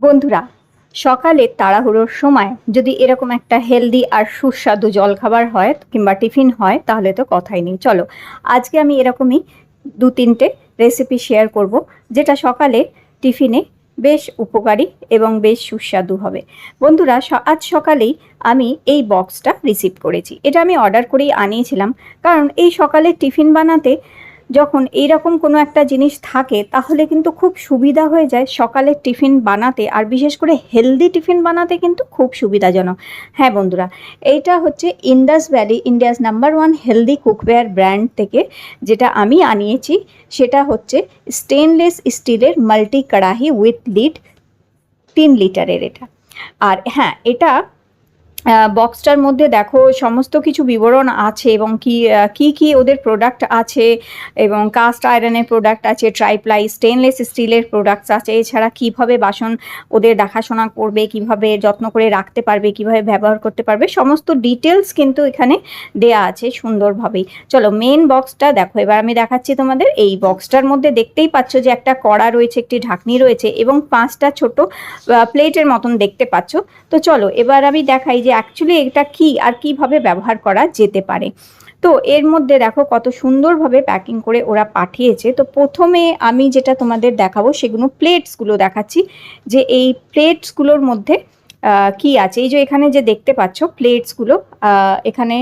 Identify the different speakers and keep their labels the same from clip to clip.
Speaker 1: বন্ধুরা, সকালে তাড়াহুড়োর সময় যদি এরকম একটা হেলদি আর সুস্বাদু জলখাবার হয় কিংবা টিফিন হয়, তাহলে তো কথাই নেই। চলো, আজকে আমি এরকমই দু তিনটে রেসিপি শেয়ার করব, যেটা সকালে টিফিনে বেশ উপকারী এবং বেশ সুস্বাদু হবে। বন্ধুরা আজ সকালেই আমি এই বক্সটা রিসিভ করেছি। এটা আমি অর্ডার করেই আনিয়েছিলাম, কারণ এই সকালে টিফিন বানাতে যখন এইরকম কোনো একটা জিনিস থাকে, তাহলে কিন্তু খুব সুবিধা হয়ে যায় সকালে টিফিন বানাতে, আর বিশেষ করে হেলদি টিফিন বানাতে কিন্তু খুব সুবিধাজনক। হ্যাঁ বন্ধুরা, এইটা হচ্ছে Indus Valley India's number one healthy cookware brand থেকে যেটা আমি আনিয়েছি। সেটা হচ্ছে স্টেনলেস স্টিলের মাল্টি কড়াহি উইথ লিড তিন লিটারের এটা। আর হ্যাঁ এটা বক্সটার মধ্যে দেখো সমস্ত কিছু বিবরণ আছে এবং কি কি কি ওদের প্রোডাক্ট আছে এবং কাস্ট আয়রনের প্রোডাক্ট আছে ট্রাইপ্লাই স্টেনলেস স্টিলের প্রোডাক্টস আছে, এছাড়া কীভাবে বাসন ওদের দেখাশোনা করবে, কীভাবে যত্ন করে রাখতে পারবে, কীভাবে ব্যবহার করতে পারবে, সমস্ত ডিটেলস কিন্তু এখানে দেয়া আছে সুন্দরভাবেই। চলো মেন বক্সটা দেখো, এবার আমি দেখাচ্ছি তোমাদের, এই বক্সটার মধ্যে দেখতেই পাচ্ছ যে একটা কড়া রয়েছে, একটি ঢাকনি রয়েছে এবং পাঁচটা ছোট প্লেটের মতন দেখতে পাচ্ছ। তো চলো, এবার আমি দেখাই যে অ্যাকচুয়ালি এটা কি আর কীভাবে ব্যবহার করা যেতে পারে? তো এর মধ্যে দেখো কত সুন্দরভাবে প্যাকিং করে ওরা পাঠিয়েছে। তো প্রথমে আমি যেটা তোমাদের দেখাবো সেগুলো প্লেটসগুলো দেখাচ্ছি। যে এই প্লেটসগুলোর মধ্যে কি আছে? এই যে এখানে যে দেখতে পাচ্ছ প্লেটসগুলো এখানে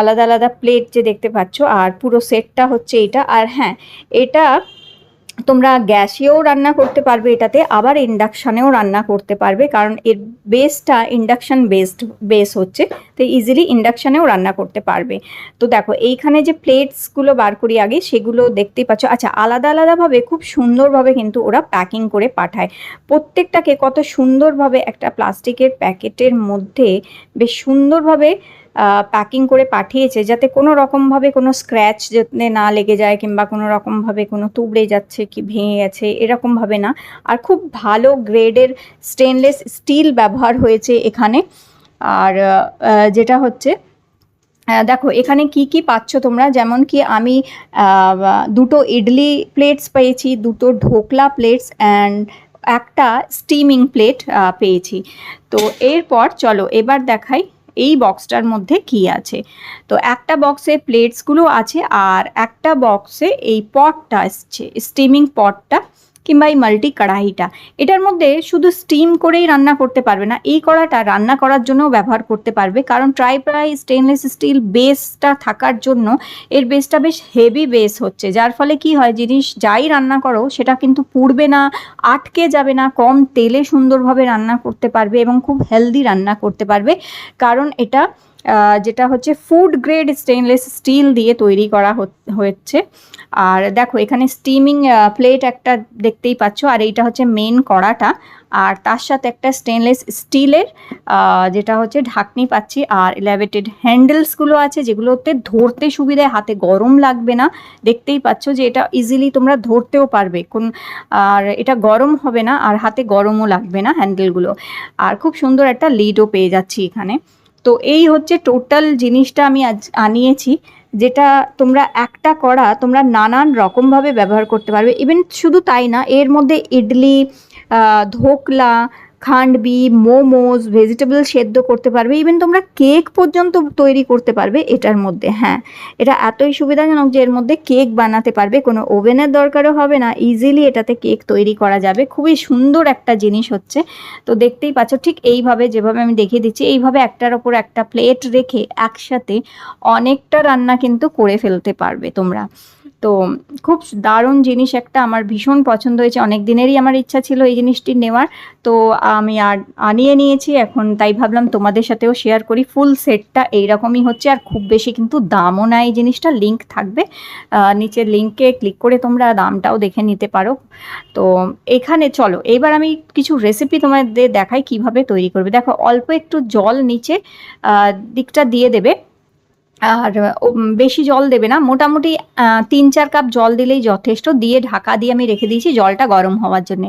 Speaker 1: আলাদা আলাদা প্লেট যে দেখতে পাচ্ছ, আর পুরো সেটটা হচ্ছে এটা। আর হ্যাঁ এটা তোমরা গ্যাসেও রান্না করতে পারবে এটাতে, আবার ইন্ডাকশানেও রান্না করতে পারবে, কারণ এর বেসটা ইন্ডাকশান বেসড বেস হচ্ছে, তো ইজিলি ইন্ডাকশানেও রান্না করতে পারবে। তো দেখো, এইখানে যে প্লেটসগুলো বার করি আগে, সেগুলো দেখতেই পাচ্ছ। আচ্ছা আলাদা আলাদাভাবে, খুব সুন্দরভাবে কিন্তু ওরা প্যাকিং করে পাঠায়। প্রত্যেকটাকে কত সুন্দরভাবে একটা প্লাস্টিকের প্যাকেটের মধ্যে বেশ সুন্দরভাবে প্যাকিং করে পাঠিয়েছে যাতে কোনো রকমভাবে কোনো স্ক্র্যাচ যাতে না লেগে যায় কিংবা কোনো রকমভাবে কোনো তুবড়ে যাচ্ছে কি ভেঙে গেছে এরকমভাবে না। আর খুব ভালো গ্রেডের স্টেনলেস স্টিল ব্যবহার হয়েছে এখানে। আর যেটা হচ্ছে দেখো এখানে কি কি পাচ্ছ তোমরা? যেমন কি আমি দুটো ইডলি প্লেটস পেয়েছি, দুটো ঢোকলা প্লেটস অ্যান্ড একটা স্টিমিং প্লেট পেয়েছি। তো এরপর চলো এবার দেখাই এই বক্সটার মধ্যে কি আছে? তো একটা বক্সে প্লেটসগুলো আছে আর একটা বক্সে এই পটটা আসছে স্টিমিং পটটা কিংবা এই মাল্টি কড়াইটা, এটার মধ্যে শুধু স্টিম করেই রান্না করতে পারবে না, এই কড়াটা রান্না করার জন্যও ব্যবহার করতে পারবে, কারণ ট্রাই প্রাই স্টেনলেস স্টিল বেসটা থাকার জন্য এর বেসটা বেশ হেভি বেস হচ্ছে, যার ফলে কি হয়, জিনিস যাই রান্না করো, সেটা কিন্তু পুড়বে না, আটকে যাবে না, কম তেলে সুন্দরভাবে রান্না করতে পারবে এবং খুব হেলদি রান্না করতে পারবে, কারণ এটা যেটা হচ্ছে ফুড গ্রেড স্টেনলেস স্টিল দিয়ে তৈরি করা হচ্ছে আর দেখো, এখানে স্টিমিং প্লেট একটা দেখতেই পাচ্ছ। আর এইটা হচ্ছে মেন কড়াটা। আর তার সাথে একটা স্টেনলেস স্টিলের যেটা হচ্ছে ঢাকনি পাচ্ছি। আর এলাভেটেড হ্যান্ডেলসগুলো আছে, যেগুলোতে ধরতে সুবিধায় হাতে গরম লাগবে না। দেখতেই পাচ্ছ যে এটা ইজিলি তোমরা ধরতেও পারবে। কোন, আর এটা গরম হবে না, আর হাতে গরমও লাগবে না হ্যান্ডেলগুলো আর খুব সুন্দর একটা লিডও পেয়ে যাচ্ছি এখানে। তো এই হচ্ছে টোটাল জিনিসটা আমি আজ আনিয়েছি, যেটা তোমরা একটা করা তোমরা নানান রকমভাবে ব্যবহার করতে পারবে। ইভেন শুধু তাই না, এর মধ্যে ইডলি ধোকলা খান্ডবি মোমোজ ভেজিটেবল সেদ্ধ করতে পারবে। ইভেন তোমরা কেক পর্যন্ত তৈরি করতে পারবে এটার মধ্যে হ্যাঁ। এটা এতই সুবিধাজনক যে এর মধ্যে কেক বানাতে পারবে, কোনো ওভেনের দরকারও হবে না ইজিলি এটাতে কেক তৈরি করা যাবে। খুবই সুন্দর একটা জিনিস হচ্ছে। তো দেখতেই পাচ্ছ, ঠিক এইভাবে যেভাবে আমি দেখিয়ে দিচ্ছি, এইভাবে একটার ওপর একটা প্লেট রেখে একসাথে অনেকটা রান্না কিন্তু করে ফেলতে পারবে তোমরা। তো খুব দারুণ জিনিস একটা আমার ভীষণ পছন্দ হয়েছে। অনেক দিনেরই আমার ইচ্ছা ছিল এই জিনিসটি নেওয়ার। তো আমি আর আনিয়ে নিয়েছি, এখন তাই ভাবলাম তোমাদের সাথেও শেয়ার করি। ফুল সেটটা এইরকমই হচ্ছে, আর খুব বেশি কিন্তু দামও না এই জিনিসটা লিঙ্ক থাকবে। নিচের লিঙ্কে ক্লিক করে তোমরা দামটাও দেখে নিতে পারো। তো এখানে চলো, এবার আমি কিছু রেসিপি তোমাদের দেখাই কীভাবে তৈরি করবে। দেখো, অল্প একটু জল নিচে দিকটা দিয়ে দেবে। আর বেশি জল দেবে না। মোটামুটি তিন চার কাপ জল দিলেই যথেষ্ট। দিয়ে ঢাকা দিয়ে আমি রেখে দিয়েছি জলটা গরম হওয়ার জন্য।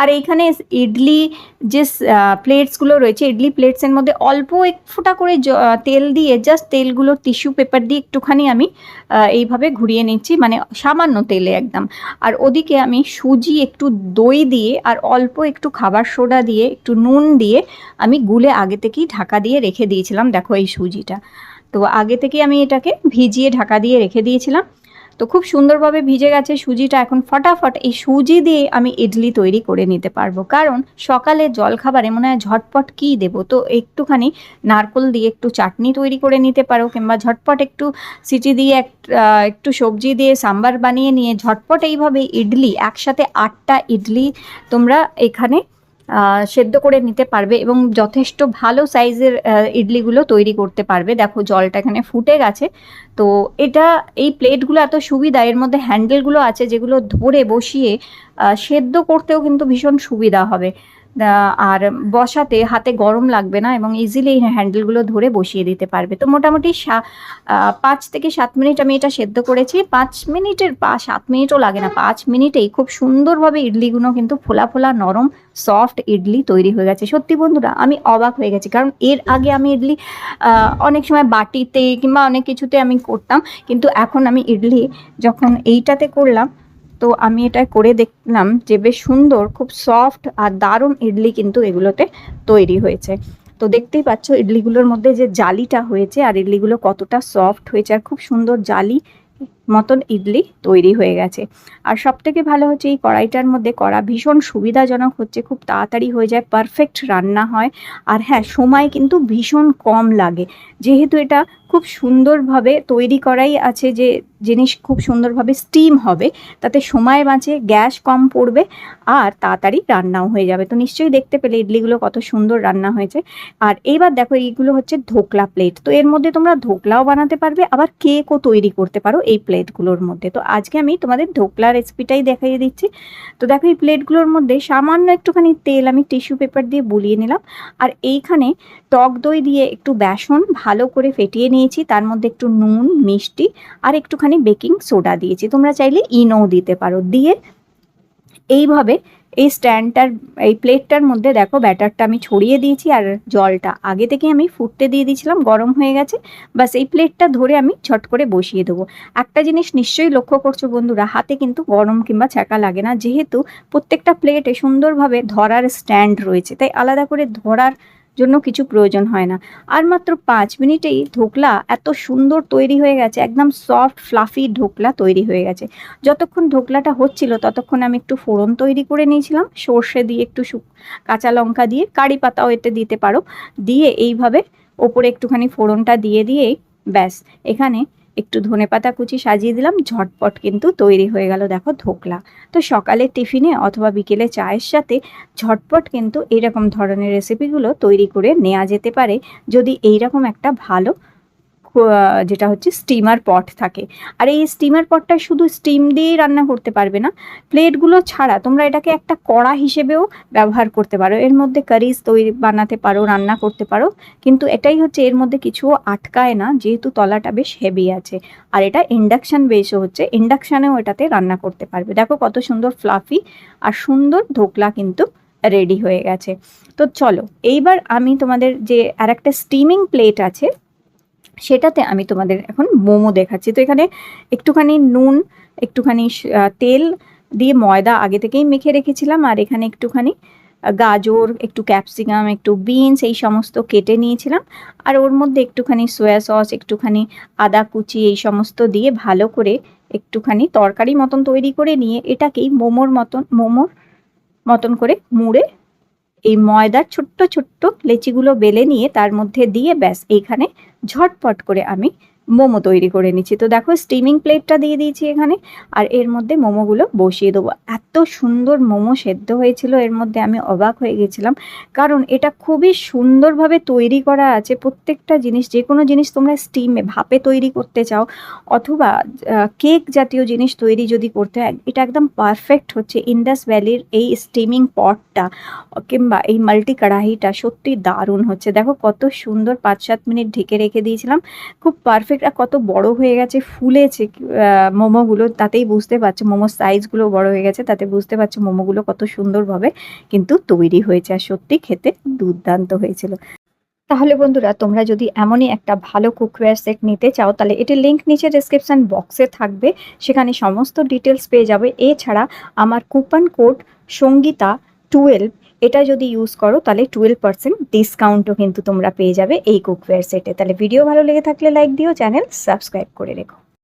Speaker 1: আর এইখানে ইডলি যে প্লেটসগুলো রয়েছে, ইডলি প্লেটসের মধ্যে অল্প এক ফোঁটা করে তেল দিয়ে জাস্ট তেলগুলো টিস্যু পেপার দিয়ে একটুখানি আমি এইভাবে ঘুরিয়ে নিচ্ছি মানে সামান্য তেলে একদম। আর ওদিকে আমি সুজি, একটু দই দিয়ে আর অল্প একটু খাবার সোডা দিয়ে, একটু নুন দিয়ে আমি গুলে আগে থেকেই ঢাকা দিয়ে রেখে দিয়েছিলাম। দেখো এই সুজিটা। তো আগে থেকে আমি এটাকে ভিজিয়ে ঢাকা দিয়ে রেখে দিয়েছিলাম। তো খুব সুন্দরভাবে ভিজে গেছে, সুজিটা এখন ফটাফট এই সুজি দিয়ে আমি ইডলি তৈরি করে নিতে পারব। কারণ সকালে জলখাবারে মনে হয় ঝটপট কী দেবো? তো একটুখানি নারকোল দিয়ে একটু চাটনি তৈরি করে নিতে পারো, কিংবা ঝটপট একটু সিটি দিয়ে এক একটু সবজি দিয়ে সাম্বার বানিয়ে নিয়ে ঝটপট এইভাবে ইডলি, একসাথে আটটা ইডলি তোমরা এখানে সেদ্ধ করে নিতে পারবে এবং যথেষ্ট ভালো সাইজের ইডলিগুলো তৈরি করতে পারবে। দেখো জলটা এখানে ফুটে গেছে। তো এটা, এই প্লেটগুলো এত সুবিধা, এর মধ্যে হ্যান্ডেলগুলো আছে যেগুলো ধরে বসিয়ে সেদ্ধ করতেও কিন্তু ভীষণ সুবিধা হবে। আর বসাতে হাতে গরম লাগবে না এবং ইজিলি হ্যান্ডেলগুলো ধরে বসিয়ে দিতে পারবে। তো মোটামুটি পাঁচ থেকে সাত মিনিট আমি এটা সেদ্ধ করেছি। পাঁচ মিনিটের বা, সাত মিনিটও লাগে না, পাঁচ মিনিটেই খুব সুন্দরভাবে ইডলিগুলো কিন্তু ফোলা ফোলা, নরম সফট ইডলি তৈরি হয়ে গেছে। সত্যি বন্ধুরা, আমি অবাক হয়ে গেছি, কারণ এর আগে আমি ইডলি অনেক সময় বাটিতে কিংবা অনেক কিছুতে আমি করতাম, কিন্তু এখন আমি ইডলি যখন এইটাতে করলাম তো আমি এটা করে দেখলাম যে বেশ সুন্দর, খুব সফট আর দারুণ ইডলি কিন্তু এগুলোতে তৈরি হয়েছে। তো দেখতেই পাচ্ছ ইডলিগুলোর মধ্যে যে জালিটা হয়েছে আর ইডলিগুলো কতটা সফট হয়েছে আর খুব সুন্দর জালি মতন ইডলি তৈরি হয়ে গেছে। আর সব থেকে ভালো হচ্ছে এই কড়াইটার মধ্যে করা ভীষণ সুবিধাজনক হচ্ছে, খুব তাড়াতাড়ি হয়ে যায় পারফেক্ট রান্না হয়। আর হ্যাঁ সময় কিন্তু ভীষণ কম লাগে। যেহেতু এটা খুব সুন্দরভাবে তৈরি করাই আছে যে জিনিস খুব সুন্দরভাবে স্টিম হবে, তাতে সময় বাঁচে, গ্যাস কম পড়বে আর তাড়াতাড়ি রান্নাও হয়ে যাবে। তো নিশ্চয়ই দেখতে পেলে ইডলিগুলো কত সুন্দর রান্না হয়েছে। আর এইবার দেখো এইগুলো হচ্ছে ধোকলা প্লেট তো এর মধ্যে তোমরা ধোকলাও বানাতে পারবে, আবার কেকও তৈরি করতে পারো এই প্লেটগুলোর মধ্যে। তো আজকে আমি তোমাদের ধোকলা রেসিপিটাই দেখাইয়ে দিচ্ছি। তো দেখো, এই প্লেটগুলোর মধ্যে সামান্য একটুখানি তেল আমি টিস্যু পেপার দিয়ে বুলিয়ে নিলাম। আর এইখানে টক দই দিয়ে একটু বেসন ভালো করে ফেটিয়ে নিয়েছি। তার মধ্যে একটু নুন, মিষ্টি আর একটুখানি বেকিং সোডা দিয়েছি। তোমরা চাইলে ইনো দিতে পারো। দিয়ে এইভাবে এই স্ট্যান্ডটার, এই প্লেটটার মধ্যে দেখো ব্যাটারটা আমি ছড়িয়ে দিয়েছি আর জলটা। আগে থেকে আমি ফুটতে দিয়ে দিয়েছিলাম, গরম হয়ে গেছে। বাস এই প্লেটটা ধরে আমি ছট করে বসিয়ে দেবো। একটা জিনিস নিশ্চয়ই লক্ষ্য করছ বন্ধুরা, হাতে কিন্তু গরম কিংবা ছ্যাঁকা লাগে না। যেহেতু প্রত্যেকটা প্লেটে সুন্দরভাবে ধরার স্ট্যান্ড রয়েছে, তাই আলাদা করে ধরার জন্য কিছু প্রয়োজন হয় না। আর মাত্র পাঁচ মিনিটেই ঢোকলা এত সুন্দর তৈরি হয়ে গেছে, একদম সফট ফ্লাফি ঢোকলা তৈরি হয়ে গেছে। যতক্ষণ ঢোকলাটা হচ্ছিল ততক্ষণ আমি একটু ফোড়ন তৈরি করে নিয়েছিলাম, সর্ষে দিয়ে একটু কাঁচা লঙ্কা দিয়ে, কারি পাতাও এতে দিতে পারো। দিয়ে এইভাবে ওপরে একটুখানি ফোড়নটা দিয়ে দিয়েই ব্যাস। এখানে একটু ধনে পাতা কুচি সাজিয়ে দিলাম, ঝটপট কিন্তু তৈরি হয়ে গেল দেখো ধোকলা। তো সকালে টিফিনে অথবা বিকেলে চায়ের সাথে ঝটপট কিন্তু এরকম ধরনের রেসিপিগুলো তৈরি করে নেওয়া যেতে পারে। যদি এইরকম একটা ভালো যেটা হচ্ছে স্টিমার পট থাকে। আর এই স্টিমার পটটা শুধু স্টিম দিয়েই রান্না করতে পারবে না প্লেটগুলো ছাড়া তোমরা এটাকে একটা কড়া হিসেবেও ব্যবহার করতে পারো। এর মধ্যে কারিজ তৈরি, বানাতে পারো, রান্না করতে পারো। কিন্তু এটাই হচ্ছে এর মধ্যে কিছুও আটকায় না, যেহেতু তলাটা বেশ হেভি আছে। আর এটা ইন্ডাকশান বেসও হচ্ছে ইন্ডাকশানেও এটাতে রান্না করতে পারবে। দেখো কত সুন্দর ফ্লাফি আর সুন্দর ধোকলা কিন্তু রেডি হয়ে গেছে। তো চলো, এইবার আমি তোমাদের যে আর একটা স্টিমিং প্লেট আছে সেটাতে আমি তোমাদের এখন মোমো দেখাচ্ছি। তো এখানে একটুখানি নুন, একটুখানি তেল দিয়ে ময়দা আগে থেকেই মেখে রেখেছিলাম। আর এখানে একটুখানি গাজর, একটু ক্যাপসিকাম, একটু বিনস এই সমস্ত কেটে নিয়েছিলাম। আর ওর মধ্যে একটুখানি সোয়া সস, একটুখানি আদা কুচি এই সমস্ত দিয়ে ভালো করে একটুখানি তরকারি মতন তৈরি করে নিয়ে এটাকেই মোমোর মতন মোমোর মতন করে মুড়ে এই ময়দার ছোট্ট ছোট্ট লেচিগুলো বেলে নিয়ে তার মধ্যে দিয়ে ব্যাস এইখানে ঝটপট করে আমি মোমো তৈরি করে নিচ্ছি। তো দেখো স্টিমিং প্লেটটা দিয়ে দিয়েছি এখানে, আর এর মধ্যে মোমোগুলো বসিয়ে দেবো। এত সুন্দর মোমো সেদ্ধ হয়েছিল, এর মধ্যে আমি অবাক হয়ে গেছিলাম। কারণ এটা খুবই সুন্দরভাবে তৈরি করা আছে। প্রত্যেকটা জিনিস যে কোনো জিনিস তোমরা স্টিমে ভাপে তৈরি করতে চাও, অথবা কেক জাতীয় জিনিস তৈরি যদি করতে হয়, এটা একদম পারফেক্ট হচ্ছে। ইন্ডাস ভ্যালির এই স্টিমিং পটটা কিংবা এই মাল্টি কড়াইটা সত্যি দারুণ হচ্ছে। দেখো কত সুন্দর পাঁচ সাত মিনিট ঢেকে রেখে দিয়েছিলাম। খুব পারফেক্ট সেটা কত বড় হয়ে গেছে, ফুলেছে মোমোগুলো, তাতেই বুঝতে পারছ, মোমোর সাইজগুলো বড় হয়ে গেছে, তাতে বুঝতে পারছ মোমোগুলো কত সুন্দরভাবে কিন্তু তৈরি হয়েছে আর সত্যি খেতে দুর্দান্ত হয়েছিল। তাহলে বন্ধুরা, তোমরা যদি এমনই একটা ভালো কুকওয়্যার সেট নিতে চাও, তাহলে এটির লিঙ্ক নিচে ডেসক্রিপশন বক্সে থাকবে, সেখানে সমস্ত ডিটেলস পেয়ে যাবে। এছাড়া আমার কুপন কোড সঙ্গীতা টুয়েলভ এটা যদি ইউজ করো, তাহলে টুয়েলভ পার্সেন্ট ডিসকাউন্টও কিন্তু তোমরা পেয়ে যাবে এই কুকওয়্যার সেটে তাহলে ভিডিও ভালো লেগে থাকলে লাইক দিও চ্যানেল সাবস্ক্রাইব করে রেখো।